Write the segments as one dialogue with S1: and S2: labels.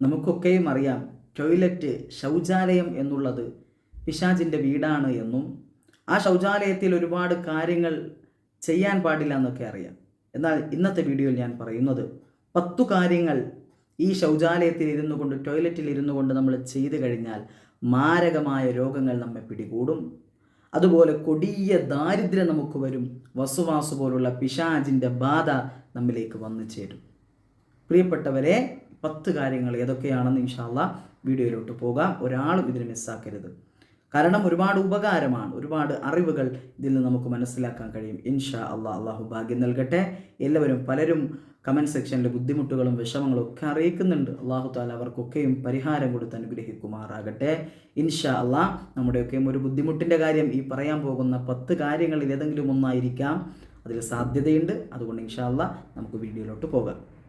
S1: നമുക്കൊക്കെയും അറിയാം ടോയ്ലറ്റ് ശൗചാലയം എന്നുള്ളത് പിശാചിന്റെ വീടാണ് എന്നും ആ ശൗചാലയത്തിൽ ഒരുപാട് കാര്യങ്ങൾ ചെയ്യാൻ പാടില്ല എന്നൊക്കെ അറിയാം. എന്നാൽ ഇന്നത്തെ വീഡിയോയിൽ ഞാൻ പറയുന്നത് പത്തു കാര്യങ്ങൾ ഈ ശൗചാലയത്തിൽ ഇരുന്നു കൊണ്ട് ടോയ്ലറ്റിൽ ഇരുന്നു കൊണ്ട് നമ്മൾ ചെയ്തു കഴിഞ്ഞാൽ മാരകമായ രോഗങ്ങൾ നമ്മെ പിടികൂടും. അതുപോലെ കൊടിയ ദാരിദ്ര്യം നമുക്ക് വരും. വസുവാസു പോലുള്ള പിശാചിന്റെ ബാധ നമ്മിലേക്ക് വന്നു ചേരും. പ്രിയപ്പെട്ടവരെ പത്ത് കാര്യങ്ങൾ ഏതൊക്കെയാണെന്ന് ഇൻഷാല്ല വീഡിയോയിലോട്ട് പോകാം. ഒരാളും ഇതിന് മിസ്സാക്കരുത്. കാരണം ഒരുപാട് ഉപകാരമാണ് ഒരുപാട് അറിവുകൾ ഇതിൽ നിന്ന് നമുക്ക് മനസ്സിലാക്കാൻ കഴിയും. ഇൻഷാ അള്ളാഹ് അള്ളാഹു ഭാഗ്യം നൽകട്ടെ. എല്ലാവരും പലരും കമന്റ് സെക്ഷനിലെ ബുദ്ധിമുട്ടുകളും വിഷമങ്ങളും ഒക്കെ അറിയിക്കുന്നുണ്ട്. അള്ളാഹു താല അവർക്കൊക്കെയും പരിഹാരം കൊടുത്ത് അനുഗ്രഹിക്കുമാറാകട്ടെ. ഇൻഷാ അള്ളാഹ് നമ്മുടെയൊക്കെയും ഒരു ബുദ്ധിമുട്ടിന്റെ കാര്യം ഈ പറയാൻ പോകുന്ന പത്ത് കാര്യങ്ങളിൽ ഏതെങ്കിലും ഒന്നായിരിക്കാം. അതിൽ സാധ്യതയുണ്ട്. അതുകൊണ്ട് ഇൻഷാ അള്ളാഹ് നമുക്ക് വീഡിയോയിലോട്ട് പോകാം.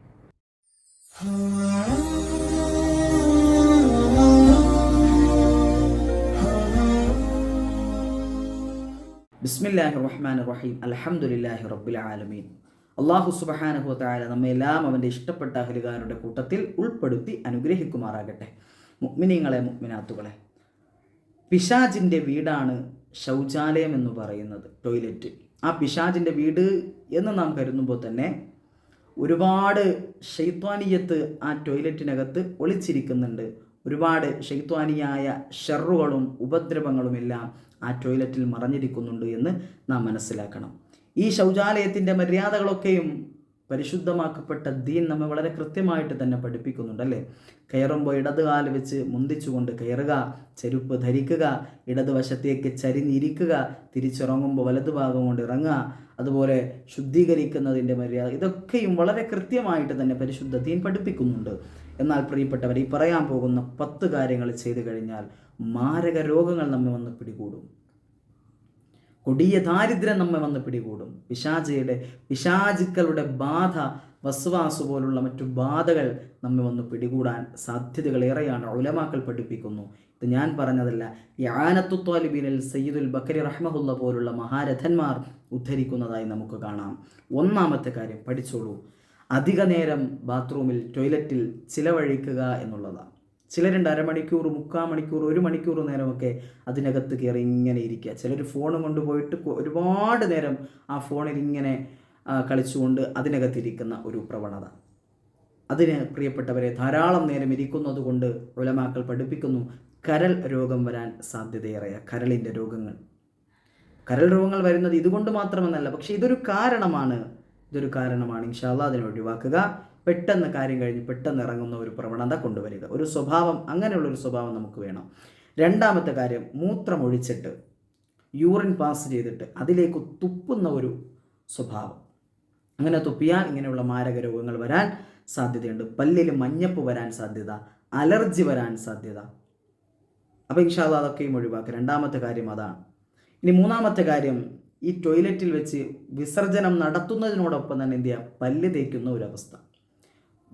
S1: ബിസ്മില്ലാഹി റഹ്മാൻ റഹീം അൽഹംദുലില്ലാഹി റബ്ബിൽ ആലമീൻ. അള്ളാഹു സുബഹാനഹു താല നമ്മെല്ലാം അവന്റെ ഇഷ്ടപ്പെട്ട അഹലുകാരുടെ കൂട്ടത്തിൽ ഉൾപ്പെടുത്തി അനുഗ്രഹിക്കുമാറാകട്ടെ. മുഗ്മിനിങ്ങളെ മുഗ്മിനാത്തുകളെ പിശാജിന്റെ വീടാണ് ശൗചാലയം എന്ന് പറയുന്നത് ടോയ്ലറ്റ്. ആ പിശാജിന്റെ വീട് എന്ന് നാം കരുതുമ്പോൾ തന്നെ ഒരുപാട് ഷെയ്ത്വാനിയത്ത് ആ ടോയ്ലറ്റിനകത്ത് ഒളിച്ചിരിക്കുന്നുണ്ട്. ഒരുപാട് ഷെയ്ത്വാനിയായ ഷെറുകളും ഉപദ്രവങ്ങളുമെല്ലാം ആ ടോയ്ലറ്റിൽ മറഞ്ഞിരിക്കുന്നുണ്ട് എന്ന് നാം മനസ്സിലാക്കണം. ഈ ശൗചാലയത്തിന്റെ മര്യാദകളൊക്കെയും പരിശുദ്ധമാക്കപ്പെട്ട ദീൻ നമ്മെ വളരെ കൃത്യമായിട്ട് തന്നെ പഠിപ്പിക്കുന്നുണ്ട് അല്ലേ? കയറുമ്പോൾ ഇടത് കാൽ വെച്ച് മുന്തിച്ചുകൊണ്ട് കയറുക ചെരുപ്പ് ധരിക്കുക ഇടതുവശത്തേക്ക് ചരിഞ്ഞിരിക്കുക തിരിച്ചിറങ്ങുമ്പോൾ വലതുഭാഗം കൊണ്ട് ഇറങ്ങുക അതുപോലെ ശുദ്ധീകരിക്കുന്നതിന്റെ മര്യാദ ഇതൊക്കെയും വളരെ കൃത്യമായിട്ട് തന്നെ പരിശുദ്ധ പഠിപ്പിക്കുന്നുണ്ട്. എന്നാൽ പ്രിയപ്പെട്ടവർ ഈ പറയാൻ പോകുന്ന പത്ത് കാര്യങ്ങൾ ചെയ്തു കഴിഞ്ഞാൽ മാരക രോഗങ്ങൾ നമ്മെ വന്ന് പിടികൂടും. കൊടിയ ദാരിദ്ര്യം നമ്മെ വന്ന് പിടികൂടും. പിശാചയുടെ പിശാചുക്കളുടെ ബാധ വസ്വാസു പോലുള്ള മറ്റു ബാധകൾ നമ്മെ വന്ന് പിടികൂടാൻ സാധ്യതകൾ ഏറെയാണ് ഉലമാക്കൾ പഠിപ്പിക്കുന്നു. ഇത് ഞാൻ പറഞ്ഞതല്ല യാനത്തു താലിബിനിൽ സയ്യിദുൽ ബക്കരി റഹ്മഹുല്ല പോലുള്ള മഹാരഥന്മാർ ഉദ്ധരിക്കുന്നതായി നമുക്ക് കാണാം. ഒന്നാമത്തെ കാര്യം പഠിച്ചോളൂ. അധിക നേരം ബാത്റൂമിൽ ടോയ്ലറ്റിൽ ചിലവഴിക്കുക എന്നുള്ളതാണ് ചിലരുണ്ട് അരമണിക്കൂർ മുക്കാൽ മണിക്കൂർ ഒരു മണിക്കൂർ നേരമൊക്കെ അതിനകത്ത് കയറി ഇങ്ങനെ ഇരിക്കുക. ചിലർ ഫോൺ കൊണ്ടുപോയിട്ട് ഒരുപാട് നേരം ആ ഫോണിൽ ഇങ്ങനെ കളിച്ചുകൊണ്ട് അതിനകത്തിരിക്കുന്ന ഒരു പ്രവണത. അതിന് പ്രിയപ്പെട്ടവരെ ധാരാളം നേരം ഇരിക്കുന്നത് കൊണ്ട് ഉലമാക്കൾ പഠിപ്പിക്കുന്നു കരൾ രോഗം വരാൻ സാധ്യതയേറെയ കരളിന്റെ രോഗങ്ങൾ. കരൾ രോഗങ്ങൾ വരുന്നത് ഇതുകൊണ്ട് മാത്രമെന്നല്ല പക്ഷേ ഇതൊരു കാരണമാണ്. ഇതൊരു കാരണമാണ്. ഇൻഷാല്ല അതിനെ ഒഴിവാക്കുക. പെട്ടെന്ന് കാര്യം കഴിഞ്ഞ് പെട്ടെന്ന് ഇറങ്ങുന്ന ഒരു പ്രവണത കൊണ്ടുവരിക. ഒരു സ്വഭാവം അങ്ങനെയുള്ളൊരു സ്വഭാവം നമുക്ക് വേണം. രണ്ടാമത്തെ കാര്യം മൂത്രമൊഴിച്ചിട്ട് യൂറിൻ പാസ് ചെയ്തിട്ട് അതിലേക്ക് തുപ്പുന്ന ഒരു സ്വഭാവം. അങ്ങനെ തുപ്പിയാൽ ഇങ്ങനെയുള്ള മാരക രോഗങ്ങൾ വരാൻ സാധ്യതയുണ്ട്. പല്ലിൽ മഞ്ഞപ്പ് വരാൻ സാധ്യത അലർജി വരാൻ സാധ്യത. അപ്പോൾ ഇൻഷാല്ല അതൊക്കെയും ഒഴിവാക്കുക. രണ്ടാമത്തെ കാര്യം അതാണ്. ഇനി മൂന്നാമത്തെ കാര്യം ഈ ടോയ്ലറ്റിൽ വെച്ച് വിസർജനം നടത്തുന്നതിനോടൊപ്പം തന്നെ എന്ത് ചെയ്യുക പല്ല് തേക്കുന്ന ഒരവസ്ഥ.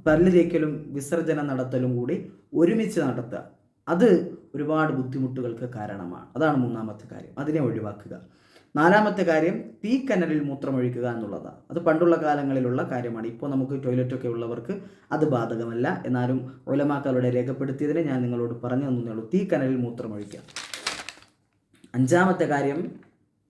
S1: പല്ല് തേക്കലും വിസർജനം നടത്തലും കൂടി ഒരുമിച്ച് നടത്തുക. അത് ഒരുപാട് ബുദ്ധിമുട്ടുകൾക്ക് കാരണമാണ്. അതാണ് മൂന്നാമത്തെ കാര്യം. അതിനെ ഒഴിവാക്കുക. നാലാമത്തെ കാര്യം തീക്കനലിൽ മൂത്രമൊഴിക്കുക എന്നുള്ളതാണ്. അത് പണ്ടുള്ള കാലങ്ങളിലുള്ള കാര്യമാണ്. ഇപ്പോൾ നമുക്ക് ടോയ്ലറ്റൊക്കെ ഉള്ളവർക്ക് അത് ബാധകമല്ല. എന്നാലും ഒലമാക്കളുടെ രേഖപ്പെടുത്തിയതിനെ ഞാൻ നിങ്ങളോട് പറഞ്ഞു തന്നേ ഉള്ളൂ. തീക്കനലിൽ മൂത്രമൊഴിക്കുക. അഞ്ചാമത്തെ കാര്യം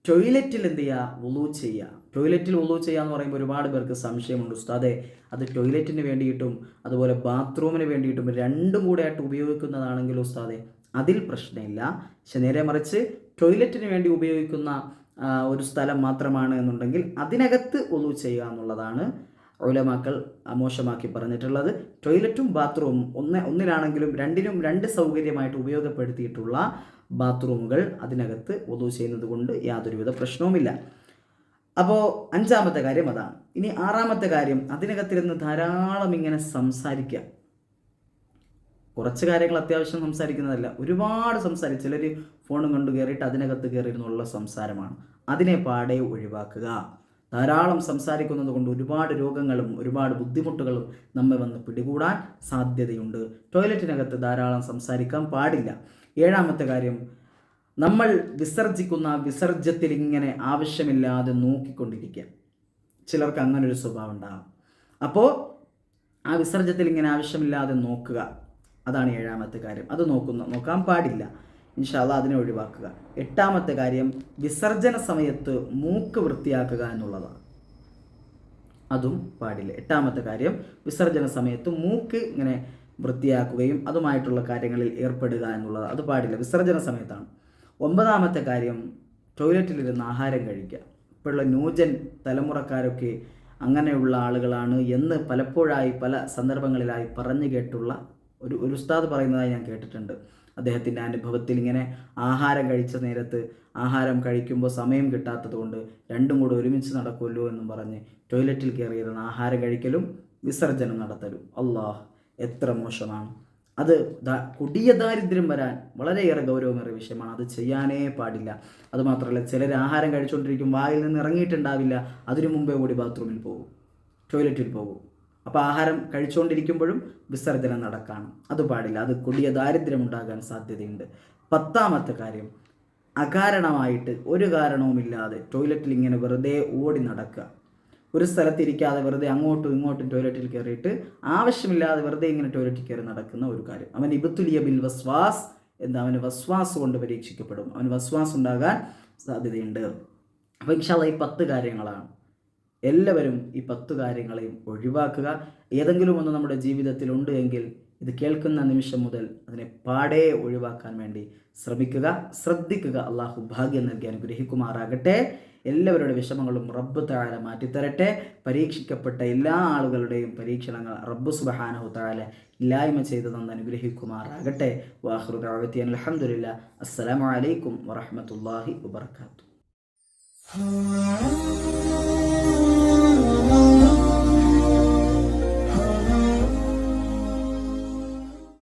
S1: ടോയ്ലറ്റിൽ എന്ത് ചെയ്യുക? വുളു ചെയ്യുക. ടോയ്ലറ്റിൽ വുളു ചെയ്യുക എന്ന് പറയുമ്പോൾ ഒരുപാട് പേർക്ക് സംശയമുണ്ട്. ഉസ്താദെ അത് ടോയ്ലറ്റിന് വേണ്ടിയിട്ടും അതുപോലെ ബാത്റൂമിന് വേണ്ടിയിട്ടും രണ്ടും കൂടെ ആയിട്ട് ഉപയോഗിക്കുന്നതാണെങ്കിൽ ഉസ്താദെ? അതിൽ പ്രശ്നമില്ല. പക്ഷെ നേരെ മറിച്ച് ടോയ്ലറ്റിന് വേണ്ടി ഉപയോഗിക്കുന്ന ഒരു സ്ഥലം മാത്രമാണ് എന്നുണ്ടെങ്കിൽ അതിനകത്ത് ഒതു ചെയ്യുക എന്നുള്ളതാണ് ഒലമാക്കൾ മോശമാക്കി പറഞ്ഞിട്ടുള്ളത്. ടോയ്ലറ്റും ബാത്റൂമും ഒന്ന് ഒന്നിലാണെങ്കിലും രണ്ടിനും രണ്ട് സൗകര്യമായിട്ട് ഉപയോഗപ്പെടുത്തിയിട്ടുള്ള ബാത്റൂമുകൾ അതിനകത്ത് ഒതു ചെയ്യുന്നത് കൊണ്ട് യാതൊരുവിധ പ്രശ്നവുമില്ല. അപ്പോൾ അഞ്ചാമത്തെ കാര്യം അതാണ്. ഇനി ആറാമത്തെ കാര്യം അതിനകത്തിരുന്ന് ധാരാളം ഇങ്ങനെ സംസാരിക്കുക. കുറച്ച് കാര്യങ്ങൾ അത്യാവശ്യം സംസാരിക്കുന്നതല്ല. ഒരുപാട് സംസാരിച്ച് ചിലർ ഫോണും കൊണ്ട് കയറിയിട്ട് അതിനകത്ത് കയറിയിരുന്നുള്ള സംസാരമാണ്. അതിനെ പാടെ ഒഴിവാക്കുക. ധാരാളം സംസാരിക്കുന്നത് കൊണ്ട് ഒരുപാട് രോഗങ്ങളും ഒരുപാട് ബുദ്ധിമുട്ടുകളും നമ്മെ വന്ന് പിടികൂടാൻ സാധ്യതയുണ്ട്. ടോയ്ലറ്റിനകത്ത് ധാരാളം സംസാരിക്കാൻ പാടില്ല. ഏഴാമത്തെ കാര്യം നമ്മൾ വിസർജിക്കുന്ന വിസർജ്യത്തിൽ ഇങ്ങനെ ആവശ്യമില്ലാതെ നോക്കിക്കൊണ്ടിരിക്കുക. ചിലർക്ക് അങ്ങനൊരു സ്വഭാവം ഉണ്ടാകും. അപ്പോൾ ആ വിസർജ്യത്തിൽ ഇങ്ങനെ ആവശ്യമില്ലാതെ നോക്കുക. അതാണ് ഏഴാമത്തെ കാര്യം. അത് നോക്കുന്ന. നോക്കാൻ പാടില്ല. ഇൻഷാല്ല അതിനെ ഒഴിവാക്കുക. എട്ടാമത്തെ കാര്യം വിസർജന സമയത്ത് മൂക്ക് വൃത്തിയാക്കുക എന്നുള്ളതാണ്. അതും പാടില്ല. എട്ടാമത്തെ കാര്യം വിസർജന സമയത്ത് മൂക്ക് ഇങ്ങനെ വൃത്തിയാക്കുകയും അതുമായിട്ടുള്ള കാര്യങ്ങളിൽ ഏർപ്പെടുക എന്നുള്ളത് അത് പാടില്ല. വിസർജന സമയത്താണ്. ഒമ്പതാമത്തെ കാര്യം ടോയ്ലറ്റിലിരുന്ന് ആഹാരം കഴിക്കുക. ഇപ്പോഴുള്ള ന്യൂജൻ തലമുറക്കാരൊക്കെ അങ്ങനെയുള്ള ആളുകളാണ് എന്ന് പലപ്പോഴായി പല സന്ദർഭങ്ങളിലായി പറഞ്ഞു കേട്ടുള്ള ഒരു ഒരു ഉസ്താദ് പറയുന്നതായി ഞാൻ കേട്ടിട്ടുണ്ട്. അദ്ദേഹത്തിന്റെ അനുഭവത്തിൽ ഇങ്ങനെ ആഹാരം കഴിച്ച നേരത്ത് ആഹാരം കഴിക്കുമ്പോൾ സമയം കിട്ടാത്തതുകൊണ്ട് രണ്ടും കൂടെ ഒരുമിച്ച് നടക്കുമല്ലോ എന്നും പറഞ്ഞ് ടോയ്ലറ്റിൽ കയറിയിരുന്ന ആഹാരം കഴിക്കലും വിസർജനം നടത്തലും. അള്ളാഹ് എത്ര മോശമാണ്. അത് കൊടിയ ദാരിദ്ര്യം വരാൻ വളരെയേറെ ഗൗരവമേറിയ വിഷയമാണ്. അത് ചെയ്യാനേ പാടില്ല. അതുമാത്രമല്ല ചിലർ ആഹാരം കഴിച്ചുകൊണ്ടിരിക്കും വായിൽ നിന്ന് ഇറങ്ങിയിട്ടുണ്ടാവില്ല അതിനു മുമ്പേ കൂടി ബാത്റൂമിൽ പോകും ടോയ്ലറ്റിൽ പോകും. അപ്പോൾ ആഹാരം കഴിച്ചുകൊണ്ടിരിക്കുമ്പോഴും വിസർജനം നടക്കണം. അത് പാടില്ല. അത് കൊടിയ ദാരിദ്ര്യം ഉണ്ടാകാൻ സാധ്യതയുണ്ട്. പത്താമത്തെ കാര്യം അകാരണമായിട്ട് ഒരു കാരണവുമില്ലാതെ ടോയ്ലറ്റിൽ ഇങ്ങനെ വെറുതെ ഓടി നടക്കുക. ഒരു സ്ഥലത്തിരിക്കാതെ വെറുതെ അങ്ങോട്ടും ഇങ്ങോട്ടും ടോയ്ലറ്റിൽ കയറിയിട്ട് ആവശ്യമില്ലാതെ വെറുതെ ഇങ്ങനെ ടോയ്ലറ്റിൽ കയറി നടക്കുന്ന ഒരു കാര്യം. അവൻ ഇബത്തുലിയ ബിൽ വസ്വാസ് എന്ന് അവന് വസ്വാസ് കൊണ്ട് പരീക്ഷിക്കപ്പെടും. അവന് വസ്വാസ് ഉണ്ടാകാൻ സാധ്യതയുണ്ട്. അപ്പോൾ ഇൻഷാല്ല ഈ പത്ത് കാര്യങ്ങളാണ്. എല്ലാവരും ഈ പത്തു കാര്യങ്ങളെയും ഒഴിവാക്കുക. ഏതെങ്കിലും ഒന്ന് നമ്മുടെ ജീവിതത്തിൽ ഉണ്ട് എങ്കിൽ ഇത് കേൾക്കുന്ന നിമിഷം മുതൽ അതിനെ പാടെ ഒഴിവാക്കാൻ വേണ്ടി ശ്രമിക്കുക. ശ്രദ്ധിക്കുക. അള്ളാഹു ഭാഗ്യം നൽകി അനുഗ്രഹിക്കുമാറാകട്ടെ. എല്ലാവരുടെ വിഷമങ്ങളും റബ്ബ് താഴെ മാറ്റിത്തരട്ടെ. പരീക്ഷിക്കപ്പെട്ട എല്ലാ ആളുകളുടെയും പരീക്ഷണങ്ങൾ റബ്ബ് സുബഹാനഹു താഴെ ഇല്ലായ്മ ചെയ്തു തന്ന് അനുഗ്രഹിക്കുമാറാകട്ടെ. വാഹൃദാവത്തി അലഹമുല്ല അസ്സലാമു അലൈക്കും വറഹമത്തല്ലാഹി വബർക്കാത്തു
S2: Oh,